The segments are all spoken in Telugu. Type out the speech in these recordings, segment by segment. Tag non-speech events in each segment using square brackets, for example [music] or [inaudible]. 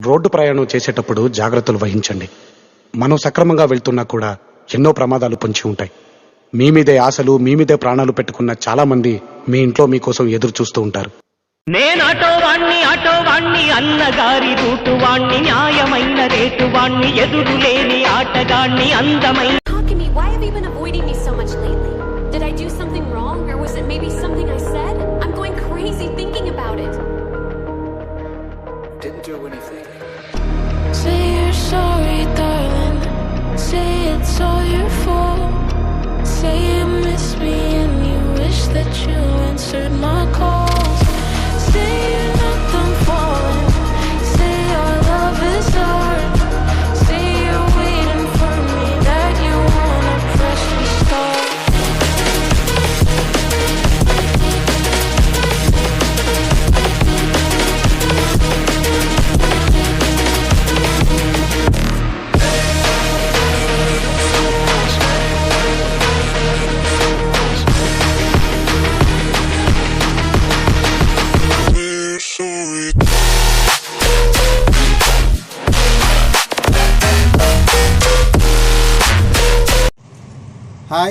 రోడ్డు ప్రయాణం చేసేటప్పుడు జాగ్రత్తలు వహించండి మనం సక్రమంగా వెళ్తున్నా కూడా ఎన్నో ప్రమాదాలు పొంచి ఉంటాయి మీ మీదే ఆశలు మీ మీదే ప్రాణాలు పెట్టుకున్న చాలా మంది మీ ఇంట్లో మీకోసం ఎదురు చూస్తూ ఉంటారు వాణ్ణి ఆటో వాణ్ణి అన్నగారి రూటు వాణ్ణి న్యాయమైన రేటు వాణ్ణి ఎదురు లేని ఆటగాణ్ణి అందమైన Talk to me. Why have you been avoiding me so much lately? Did I do something wrong, or was it maybe something I said? I'm going crazy thinking. Didn't do anything. Say you're sorry, darling. Say it's all your fault. Say you miss me and you wish that you answered my calls. Say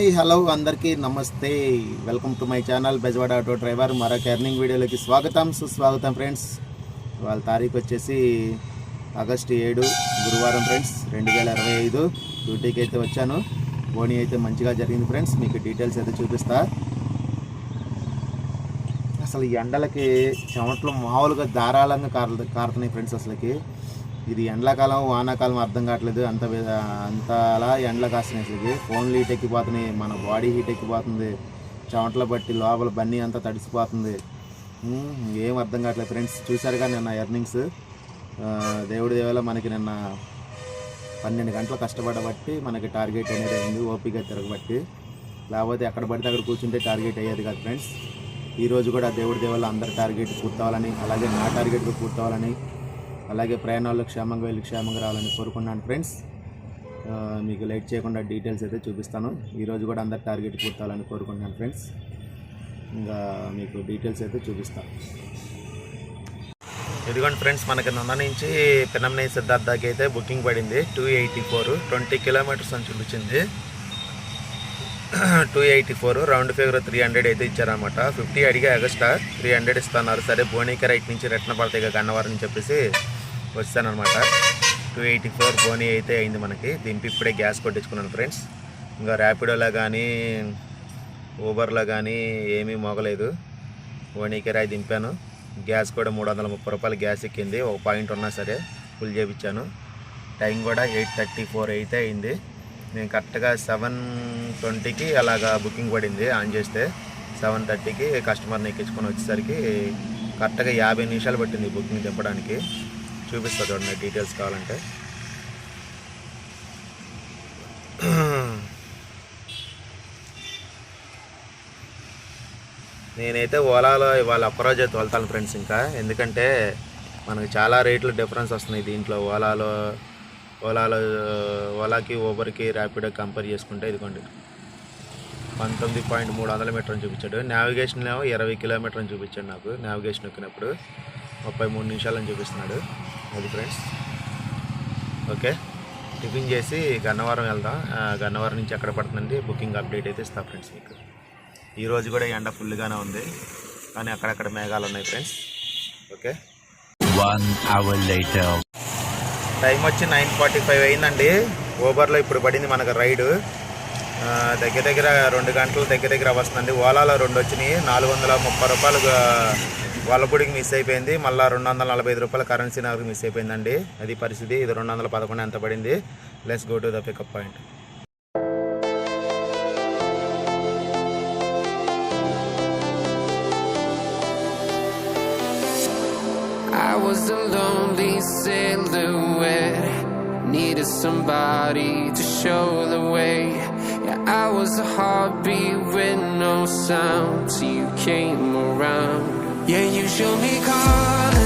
hi hello అందరికీ నమస్తే. Welcome to my channel Bezawada auto driver. మరొక ఎర్నింగ్ వీడియోలోకి స్వాగతం సుస్వాగతం ఫ్రెండ్స్. వాళ్ళ తారీఖు వచ్చేసి ఆగస్టు ఏడు గురువారం ఫ్రెండ్స్ రెండు వేల ఇరవై ఐదు. డ్యూటీకి అయితే వచ్చాను. బోనీ అయితే మంచిగా జరిగింది ఫ్రెండ్స్. మీకు డీటెయిల్స్ అయితే చూపిస్తా. అసలు ఈ ఎండలకి చెమట్లు మామూలుగా ధారాళంగా కారు కారుతున్నాయి ఫ్రెండ్స్ అసలుకి. ఇది ఎండాకాలం వానాకాలం అర్థం కావట్లేదు. అంత అంత అలా ఎండలు కాస్తున్నాయి ఇది ఫోన్లు హీట్ ఎక్కిపోతున్నాయి. మన బాడీ హీట్ ఎక్కిపోతుంది. చెమటలు బట్టి లోపల బన్నీ అంతా తడిసిపోతుంది. ఏం అర్థం కావట్లేదు. ఫ్రెండ్స్ చూసారుగా నిన్న ఎర్నింగ్స్. దేవుడి దేవల మనకి నిన్న పన్నెండు గంటలు కష్టపడబట్టి మనకి టార్గెట్ అనేది అయింది ఓపిక తిరగబట్టి. లేకపోతే ఎక్కడ పడితే అక్కడ కూర్చుంటే టార్గెట్ అయ్యేది కాదు ఫ్రెండ్స్. ఈరోజు కూడా దేవుడి దేవల్ల అందరి టార్గెట్ పూర్తవ్వాలని అలాగే నా టార్గెట్ పూర్తవ్వాలని అలాగే ప్రయాణాల్లో క్షేమంగా వెళ్ళి క్షేమంగా రావాలని కోరుకున్నాను ఫ్రెండ్స్. మీకు లైట్ చేయకుండా డీటెయిల్స్ అయితే చూపిస్తాను. ఈరోజు కూడా అందరు టార్గెట్ పూర్తవాలని కోరుకుంటున్నాను ఫ్రెండ్స్. ఇంకా మీకు డీటెయిల్స్ అయితే చూపిస్తాను. ఇదిగోండి ఫ్రెండ్స్ మనకి నన్న నుంచి పిన్నమనే సిద్ధార్థకి అయితే బుకింగ్ పడింది. Two eighty four twenty kilometres అని చూపించింది. Two eighty four round figure three hundred అయితే ఇచ్చారనమాట ఫిఫ్టీ అడిగా ఎగస్ట్రా త్రీ హండ్రెడ్ ఇస్తున్నారు. సరే బోనీకి రైట్ నుంచి రిటర్న్ పడతాయి ఇక గన్నవరం అని చెప్పేసి వచ్చానమాట టూ ఎయిటీ ఫోర్ పోనీ అయితే అయింది మనకి. దింపి ఇప్పుడే గ్యాస్ కొట్టించుకున్నాను ఫ్రెండ్స్ ఇంకా ర్యాపిడోలో కానీ ఊబర్లో కానీ ఏమీ మోగలేదు. బోనీకి రాయి దింపాను. గ్యాస్ కూడా మూడు వందల ముప్పై రూపాయలు గ్యాస్ ఎక్కింది. ఒక పాయింట్ ఉన్నా సరే ఫుల్ చేయించాను టైం కూడా ఎయిట్ థర్టీ ఫోర్ అయితే అయింది. నేను కరెక్ట్గా సెవెన్ ట్వంటీకి అలాగా బుకింగ్ పడింది ఆన్ చేస్తే. సెవెన్ థర్టీకి కస్టమర్ని ఎక్కించుకొని వచ్చేసరికి కరెక్ట్గా యాభై నిమిషాలు పట్టింది బుకింగ్ దింపడానికి చూపిస్తా చూడండి డీటెయిల్స్ కావాలంటే. నేనైతే ఓలాలో ఇవాళ అప్రోచ్ అయితే వెళ్తాను ఫ్రెండ్స్ ఇంకా. ఎందుకంటే మనకు చాలా రేట్లు డిఫరెన్స్ వస్తున్నాయి దీంట్లో. ఓలాలో ఓలాలో ఓలాకి ఊబర్కి ర్యాపిడో కంపేర్ చేసుకుంటే ఇదిగోండి. పంతొమ్మిది పాయింట్ మూడు వందల మీటర్ అని చూపించాడు. నావిగేషన్ ఏమో ఇరవై కిలోమీటర్ అని చూపించాడు నాకు. నావిగేషన్ ఎక్కినప్పుడు ముప్పై మూడు నిమిషాలని చూపిస్తున్నాడు. అది ఫ్రెండ్స్. ఓకే. టిఫిన్ చేసి గన్నవరం వెళ్దాం. గన్నవరం నుంచి ఎక్కడ పడుతుందండి? బుకింగ్ అప్డేట్ అయితే ఇస్తా ఫ్రెండ్స్ మీకు. ఈ రోజు కూడా ఎండ ఫుల్గానే ఉంది. కానీ అక్కడక్కడ మేఘాలు ఉన్నాయి friends. Okay. One hour later. Time వచ్చి నైన్ ఫార్టీ ఫైవ్ అయిందండి. ఊబర్లో ఇప్పుడు పడింది మనకు రైడు. దగ్గర దగ్గర రెండు గంటలు దగ్గర దగ్గర వస్తుందండి. ఓలాలో రెండు వచ్చినాయి. నాలుగు వందల ముప్పై రూపాయలు వల్లపూడికి మిస్ అయిపోయింది మళ్ళీ రెండు వందల నలభై ఐదు రూపాయలు కరెన్సీ నాకు మిస్ అయిపోయిందండి అది పరిస్థితి ఇది రెండు వందల పదకొండు ఎంత పడింది let's go to the pickup point I was a lonely silhouette. Needed somebody to show the way. Yeah, I was a heartbeat with no sound till you came around. Yeah, you show me colors,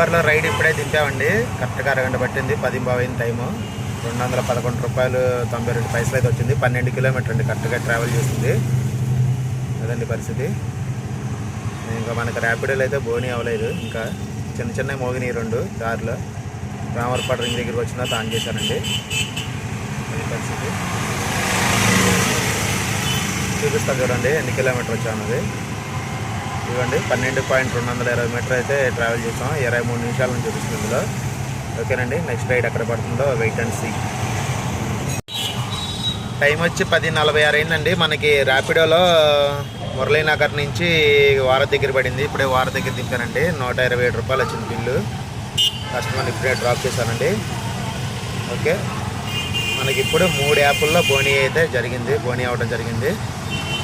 ride ఇప్పుడే దింపామండి కరెక్ట్గా అరగంట పట్టింది. పది బావైంది టైము రెండు వందల పదకొండు రూపాయలు తొంభై రెండు పైసలు అయితే వచ్చింది. పన్నెండు కిలోమీటర్ అండి. కరెక్ట్గా ట్రావెల్ చేసింది. అదండి పరిస్థితి. ఇంకా మనకు ర్యాపిడోలు అయితే బోని అవ్వలేదు. ఇంకా చిన్న చిన్న మోగినాయి రెండు దారిలో. రామర్పాడు రింగ్ దగ్గరికి వచ్చిన ఆన్ చేశానండి. అది పరిస్థితి. చూపిస్తా చూడండి ఎన్ని కిలోమీటర్ వచ్చాను అది ఇవ్వండి పన్నెండు పాయింట్ రెండు వందల ఇరవై మీటర్ అయితే ట్రావెల్ చేసాం. ఇరవై మూడు నిమిషాల నుంచి చూపిస్తుంది ఇందులో. ఓకేనండి నెక్స్ట్ రైడ్ ఎక్కడ పడుతుందో వెయిట్ అండ్ సీ టైం వచ్చి పది నలభై ఆరు అయిందండి. మనకి ర్యాపిడోలో మురళీనగర్ నుంచి వార దగ్గర పడింది. ఇప్పుడే వార దగ్గర దింపానండి. నూట ఇరవై ఏడు రూపాయలు వచ్చింది బిల్లు. కస్టమర్ ఇప్పుడే డ్రాప్ చేశానండి. ఓకే. మనకి ఇప్పుడు మూడు యాప్ల్లో బోనీ అయితే జరిగింది. బోనీ అవ్వడం జరిగింది.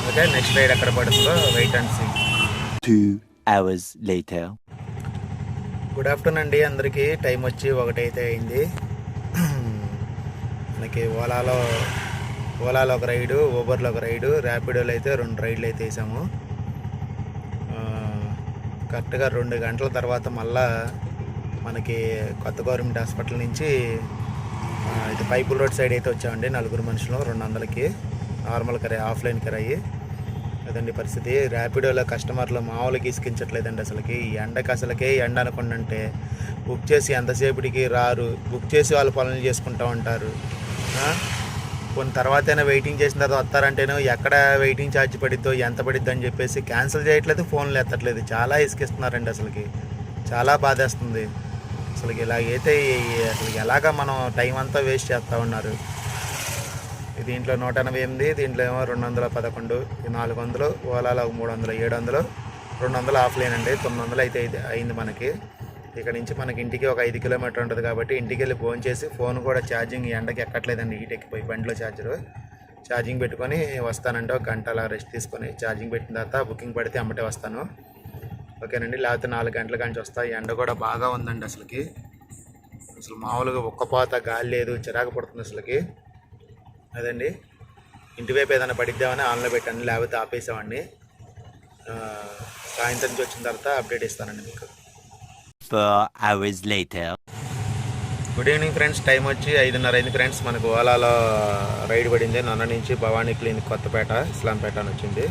ఓకే నెక్స్ట్ రైడ్ ఎక్కడ పడుతుందో wait and see two hours later good afternoon అండి అందరికీ. టైం వచ్చి ఒకటైతే అయింది. [clears throat] మనకి ఓలాలో ఓలాలో ఒక రైడు ఊబర్లో ఒక రైడు ర్యాపిడోలో అయితే రెండు రైడ్లు అయితే వేసాము. కరెక్ట్గా రెండు గంటల తర్వాత మళ్ళా మనకి కొత్త గవర్నమెంట్ హాస్పిటల్ నుంచి ఇది పైపుల్ రోడ్ సైడ్ అయితే వచ్చామండి నలుగురు మనుషులు రెండు వందలకి. Normal curry offline curry. అదండి పరిస్థితి. ర్యాపిడోలో కస్టమర్లు మామూలుగా ఇసుకించట్లేదండి అసలుకి. ఈ ఎండకి అసలుకే ఎండ అనుకుంటే బుక్ చేసి ఎంతసేపటికి రారు. బుక్ చేసి వాళ్ళు పనులు చేసుకుంటూ ఉంటారు. ఆ? కొన్ని తర్వాతైనా వెయిటింగ్ చేసిన తర్వాత వస్తారంటేనో ఎక్కడ వెయిటింగ్ ఛార్జ్ పడిద్దో ఎంత పడిద్దో అని చెప్పేసి క్యాన్సిల్ చేయట్లేదు ఫోన్లు ఎత్తట్లేదు. చాలా ఇసుకిస్తున్నారండి అసలుకి. చాలా బాధేస్తుంది. అసలు ఇలా అయితే అసలు ఎలాగ మనం టైం అంతా వేస్ట్ చేస్తూ ఉన్నారు. దీంట్లో నూట ఎనభై ఎనిమిది దీంట్లో ఏమో రెండు వందల పదకొండు నాలుగు వందలు ఓలాలో ఒక మూడు వందలు ఏడు వందలు రెండు వందలు ఆఫ్లైన్ అండి తొమ్మిది వందలు అయితే అయింది మనకి. ఇక్కడ నుంచి మనకి ఇంటికి ఒక ఐదు కిలోమీటర్ ఉంటుంది కాబట్టి ఇంటికి వెళ్ళి ఫోన్ చేసి ఫోన్ కూడా ఛార్జింగ్ ఎండకి ఎక్కట్లేదండి హీట్ ఎక్కిపోయి బండిలో ఛార్జరు. ఛార్జింగ్ పెట్టుకొని వస్తానంటే ఒక గంట అలా రెస్ట్ తీసుకొని ఛార్జింగ్ పెట్టిన తర్వాత బుకింగ్ పడితే అమ్మటే వస్తాను. ఓకేనండి లేకపోతే నాలుగు గంటల కాంచి వస్తా ఎండ కూడా బాగా ఉందండి అసలుకి. అసలు మామూలుగా ఒక్కపోత గాలి లేదు చిరాకు పడుతుంది అసలుకి. అదండి. ఇంటివైపు ఏదైనా పడిద్దామని ఆన్లో పెట్టండి లేకపోతే ఆపేసామండి సాయంత్రం నుంచి వచ్చిన తర్వాత అప్డేట్ ఇస్తానండి మీకు. గుడ్ ఈవినింగ్ ఫ్రెండ్స్ టైం వచ్చి ఐదున్నర అయింది ఫ్రెండ్స్ మనకు ఓలాలో రైడ్ పడింది. నన్న నుంచి భవానీ క్లినిక్ కొత్తపేట ఇస్లాంపేట అని వచ్చింది.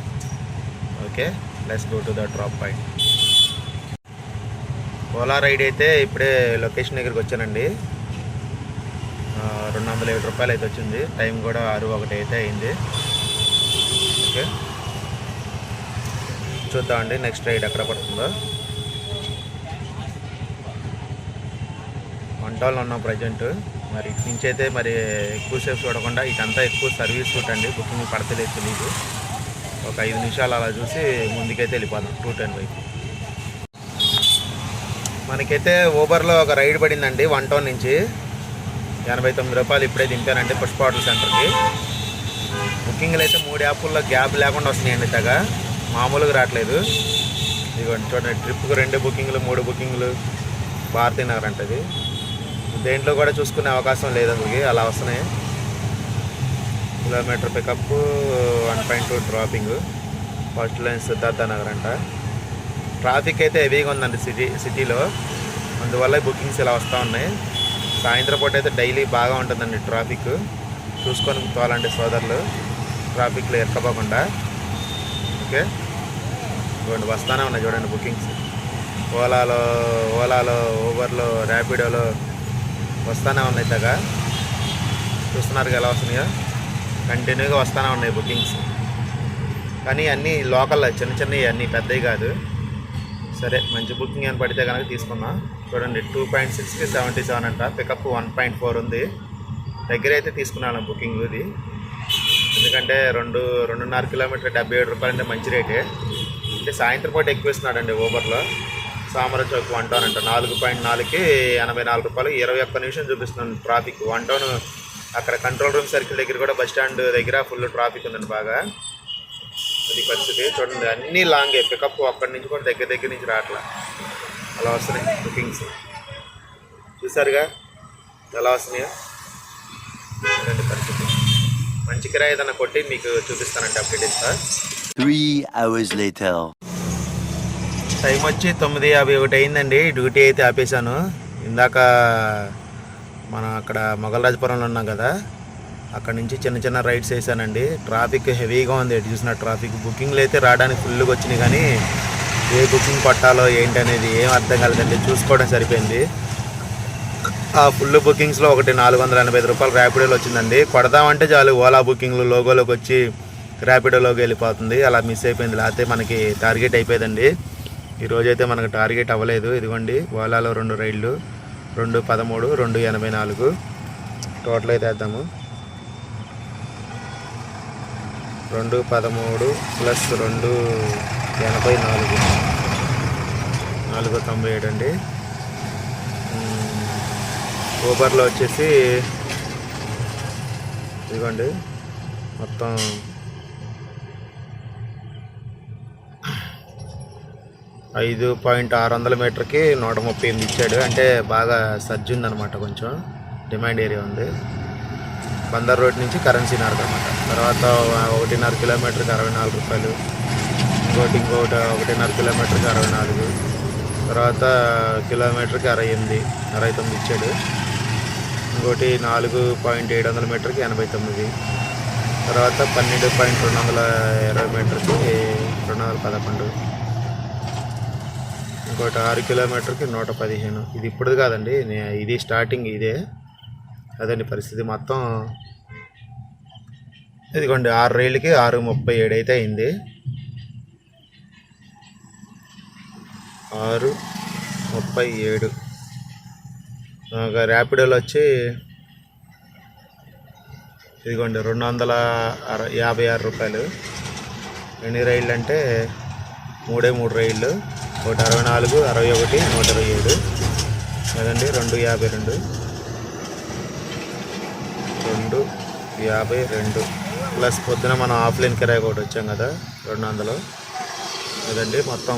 Okay let's go to the drop point Ola ride అయితే ఇప్పుడే లొకేషన్ దగ్గరికి వచ్చానండి. రెండు వందల ఏడు రూపాయలు అయితే వచ్చింది టైం కూడా ఆరు ఒకటి అయితే అయింది. ఓకే. చూద్దామండి నెక్స్ట్ రైడ్ ఎక్కడ పడుతుందో. వంటలు ఉన్నాం ప్రజెంట్. మరి ఇటు నుంచి అయితే మరి ఎక్కువసేపు చూడకుండా ఇటంతా ఎక్కువ సర్వీస్ రూట్ అండి. బుకింగ్ పడతలేదు తెలియదు ఒక ఐదు నిమిషాలు అలా చూసి ముందుకైతే వెళ్ళిపోదాం టూ టెన్ వైపు మనకైతే ఊబర్లో ఒక రైడ్ పడిందండి వన్ టౌన్ నుంచి. ఎనభై తొమ్మిది రూపాయలు ఇప్పుడే దింపానండి పుష్ప హోటల్ సెంటర్కి. బుకింగ్లు అయితే మూడు యాప్ల్లో గ్యాప్ లేకుండా వస్తున్నాయండి తెగ. మామూలుగా రావట్లేదు. ఇదిగోండి చూడండి ట్రిప్కు రెండు బుకింగ్లు మూడు బుకింగ్లు భారతీ నగర్ అంటది దేంట్లో కూడా చూసుకునే అవకాశం లేదు అసలుకి అలా వస్తున్నాయి. Kilometre pickup one point two dropping. First line Siddhartha Nagar అంట. ట్రాఫిక్ అయితే హెవీగా ఉందండి సిటీ సిటీలో. అందువల్ల బుకింగ్స్ ఇలా వస్తూ ఉన్నాయి. సాయంత్రం పూట అయితే డైలీ బాగా ఉంటుందండి ట్రాఫిక్. చూసుకొని తోలండి సోదరులు. ట్రాఫిక్లో ఎక్కపోకుండా ఓకే? ఇవ్వండి వస్తానే ఉన్నాయి చూడండి బుకింగ్స్. ఓలాలో ఓలాలో ఊబర్లో ర్యాపిడోలో వస్తానే ఉన్నాయి తగ. చూస్తున్నారు ఎలా వస్తున్నాయో? కంటిన్యూగా వస్తానే ఉన్నాయి బుకింగ్స్. కానీ అన్నీ లోకల్ చిన్న చిన్నవి అన్నీ పెద్దవి కాదు. సరే మంచి బుకింగ్ అని పడితే కనుక తీసుకుందాం. చూడండి టూ పాయింట్ సిక్స్కి సెవెంటీ సెవెన్ అంట. పికప్ వన్ పాయింట్ ఫోర్ ఉంది. దగ్గర అయితే తీసుకున్నాను బుకింగ్ ఇది. ఎందుకంటే రెండు రెండున్నర కిలోమీటర్ డెబ్బై ఏడు రూపాయలు అంటే మంచి రేటే. అంటే సాయంత్రం పూట ఎక్కువ ఇస్తున్నాడండి ఊబర్లో సామర చౌక్ వన్ టౌన్ అంట. నాలుగు పాయింట్ నాలుగుకి ఎనభై నాలుగు రూపాయలు. ఇరవై ఒక్క నిమిషం చూపిస్తున్నాను ట్రాఫిక్ వన్ టౌన్ అక్కడ కంట్రోల్ రూమ్ సర్కిల్ దగ్గర కూడా బస్ స్టాండ్ దగ్గర ఫుల్ ట్రాఫిక్ ఉందండి బాగా. అది పరిస్థితి. చూడండి అన్నీ లాంగే. పికప్ అక్కడి నుంచి కూడా దగ్గర దగ్గర నుంచి రావట్లా. అలా వస్తున్నాయి బుకింగ్స్ చూసారుగా? ఎలా వస్తున్నాయో? పరిస్థితి. మంచి కిరాయి ఏదైనా కొట్టి మీకు చూపిస్తానండి అప్డేట్ ఇస్తా. Three hours later. టైం వచ్చి తొమ్మిది యాభై ఒకటి అయిందండి. డ్యూటీ అయితే ఆపేశాను. ఇందాక మనం అక్కడ మొగలరాజపురంలో ఉన్నాం కదా. అక్కడ నుంచి చిన్న చిన్న రైడ్స్ వేసానండి. ట్రాఫిక్ హెవీగా ఉంది. ఎటు చూసిన ట్రాఫిక్ బుకింగ్లు అయితే రావడానికి ఫుల్గా వచ్చినాయి కానీ ఏ బుకింగ్ కొట్టాలో ఏంటి అనేది ఏం అర్థం కాలేదండి. చూసుకోవడం సరిపోయింది. ఆ ఫుల్ బుకింగ్స్లో ఒకటి నాలుగు వందల ఎనభై ఐదు రూపాయలు ర్యాపిడోలో వచ్చిందండి. కొడదామంటే చాలు ఓలా బుకింగ్లు లోగోలోకి వచ్చి ర్యాపిడోలోకి వెళ్ళిపోతుంది. అలా మిస్ అయిపోయింది. లేకపోతే మనకి టార్గెట్ అయిపోయిందండి. ఈరోజైతే రోజైతే మనకు టార్గెట్ అవ్వలేదు. ఇదిగోండి ఓలాలో రెండు రైళ్ళు రెండు పదమూడు రెండు ఎనభై నాలుగు. టోటల్ అయితే వేద్దాము. రెండు పదమూడు ప్లస్ రెండు ఎనభై నాలుగు. నాలుగు తొంభై ఏడు అండి. ఊబర్లో వచ్చేసి ఇదిగోండి మొత్తం ఐదు పాయింట్ ఆరు వందల మీటర్కి నూట ముప్పై ఎనిమిది ఇచ్చాడు. అంటే బాగా సర్జ్ ఉందన్నమాట కొంచెం. డిమాండ్ ఏరియా ఉంది. బందర్ రోడ్ నుంచి కరెన్సీ నగర్ అనమాట తర్వాత ఒకటిన్నర కిలోమీటర్కి అరవై నాలుగు రూపాయలు. ఇంకోటి ఇంకోటి ఒకటిన్నర కిలోమీటర్కి అరవై నాలుగు. తర్వాత కిలోమీటర్కి అరవై ఎనిమిది అరవై తొమ్మిది ఇచ్చాడు. ఇంకోటి నాలుగు పాయింట్ ఏడు వందల మీటర్కి ఎనభై తొమ్మిది. తర్వాత పన్నెండు పాయింట్ రెండు వందల ఇరవై మీటర్కి రెండు వందల పదకొండు. ఇంకోటి ఆరు కిలోమీటర్కి నూట పదిహేను. ఇది ఇప్పుడు కాదండి నే- ఇది స్టార్టింగ్ ఇదే. అదండి పరిస్థితి మొత్తం. ఇదిగోండి ఆరు రైళ్ళకి ఆరు ముప్పై ఏడు అయితే అయింది. ఆరు ముప్పై ఏడు. ఒక ర్యాపిడోలో వచ్చి ఇదిగోండి రెండు వందల అర యాభై ఆరు రూపాయలు. ఎన్ని రైళ్ళు అంటే మూడే మూడు రైళ్ళు. ఒకటి అరవై నాలుగు అరవై ఒకటి నూట ఇరవై ఏడు. అదండి రెండు యాభై రెండు. రెండు యాభై రెండు. ప్లస్ పొద్దున మనం ఆఫ్లైన్ కిరాయి ఒకటి వచ్చాం కదా రెండు వందలు. అదండి మొత్తం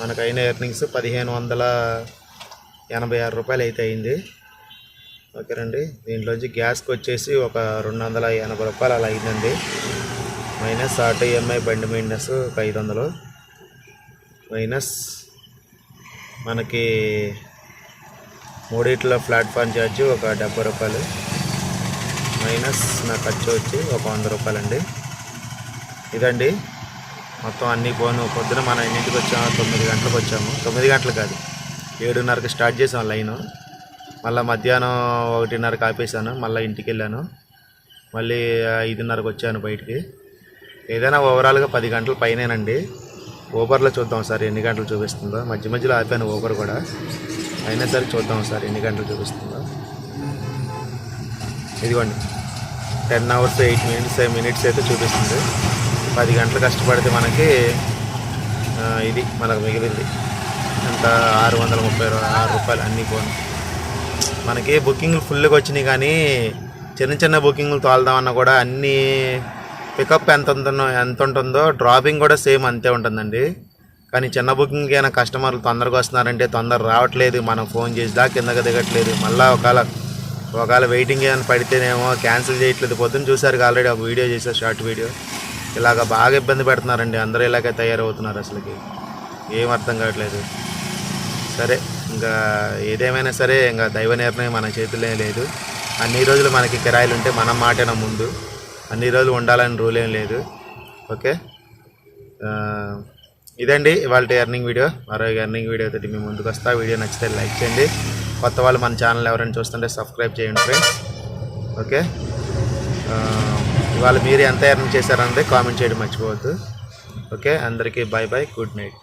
మనకు అయిన ఎర్నింగ్స్ పదిహేను వందల ఎనభై ఆరు రూపాయలు అయితే అయింది. ఓకేనండి దీంట్లోంచి గ్యాస్కి వచ్చేసి ఒక రెండు వందల ఎనభై రూపాయలు అలా అయిందండి. మైనస్ ఆటో ఈఎంఐ బండి మైనస్ ఒక ఐదు వందలు. మైనస్ మనకి మూడిట్లో ప్లాట్ఫామ్ ఛార్జ్ ఒక డెబ్బై రూపాయలు. మైనస్ నా ఖర్చు వచ్చి ఒక వంద రూపాయలండి. ఇదండి. మొత్తం అన్నీ పోను పొద్దున మనం ఎన్నింటికి వచ్చాము? తొమ్మిది గంటలకు వచ్చాము. తొమ్మిది గంటలు కాదు. ఏడున్నరకు స్టార్ట్ చేసాం లైను. మళ్ళీ మధ్యాహ్నం ఒకటిన్నరకు ఆపేసాను మళ్ళీ ఇంటికి వెళ్ళాను మళ్ళీ ఐదున్నరకు వచ్చాను బయటికి. ఏదైనా ఓవరాల్గా పది గంటల పైనేనండి. ఊబర్లో చూద్దాం సార్ ఎన్ని గంటలు చూపిస్తుందో. మధ్య మధ్యలో ఆపాను ఊబర్ కూడా. అయినా సరే చూద్దాం సార్ ఎన్ని గంటలు చూపిస్తుందో. ఇదిగోండి. Ten hours eight minutes minutes అయితే చూపిస్తుంది. పది గంటలు కష్టపడితే మనకి ఇది మనకు మిగిలింది. ఎంత? ఆరు వందల ముప్పై ఆరు రూపాయలు అన్నీ పోను మనకి బుకింగ్లు ఫుల్గా వచ్చినాయి కానీ చిన్న చిన్న బుకింగ్లు తోలుదామన్నా కూడా అన్నీ పికప్ ఎంత ఉంటుందో ఎంత ఉంటుందో డ్రాపింగ్ కూడా సేమ్ అంతే ఉంటుందండి. కానీ చిన్న బుకింగ్కి అయినా కస్టమర్లు తొందరగా వస్తున్నారంటే తొందర రావట్లేదు. మనం ఫోన్ చేసి దా కిందకి దిగట్లేదు. మళ్ళీ ఒకవేళ ఒకవేళ వెయిటింగ్ ఏమైనా పడితేనేమో క్యాన్సిల్ చేయట్లేదు. పొద్దున్న చూసారు ఆల్రెడీ ఒక వీడియో చేశారు షార్ట్ వీడియో ఇలాగ బాగా ఇబ్బంది పెడుతున్నారండి. అందరూ ఇలాగే తయారవుతున్నారు అసలుకి. ఏం అర్థం కావట్లేదు. సరే ఇంకా ఏదేమైనా సరే ఇంకా దైవ నిర్ణయం మన చేతుల్లో లేదు. అన్ని రోజులు మనకి కిరాయిలు ఉంటే మనం మాటేనా ముందు? అన్ని రోజులు ఉండాలని రూల్ ఏం లేదు. ఓకే? ఇదండి ఇవాళ ఎర్నింగ్ వీడియో మరో ఎర్నింగ్ వీడియో తోటి మీ ముందుకు వస్తా. వీడియో నచ్చితే లైక్ చేయండి. కొత్త వాళ్ళు మన ఛానల్ ఎవరైనా చూస్తుంటే సబ్స్క్రైబ్ చేయండి ఫ్రెండ్స్ ఓకే ఇవాళ మీరు ఎంత ఎర్న్ చేశారన్నది కామెంట్ చేయడం మర్చిపోవద్దు. ఓకే అందరికీ బాయ్ బాయ్ గుడ్ నైట్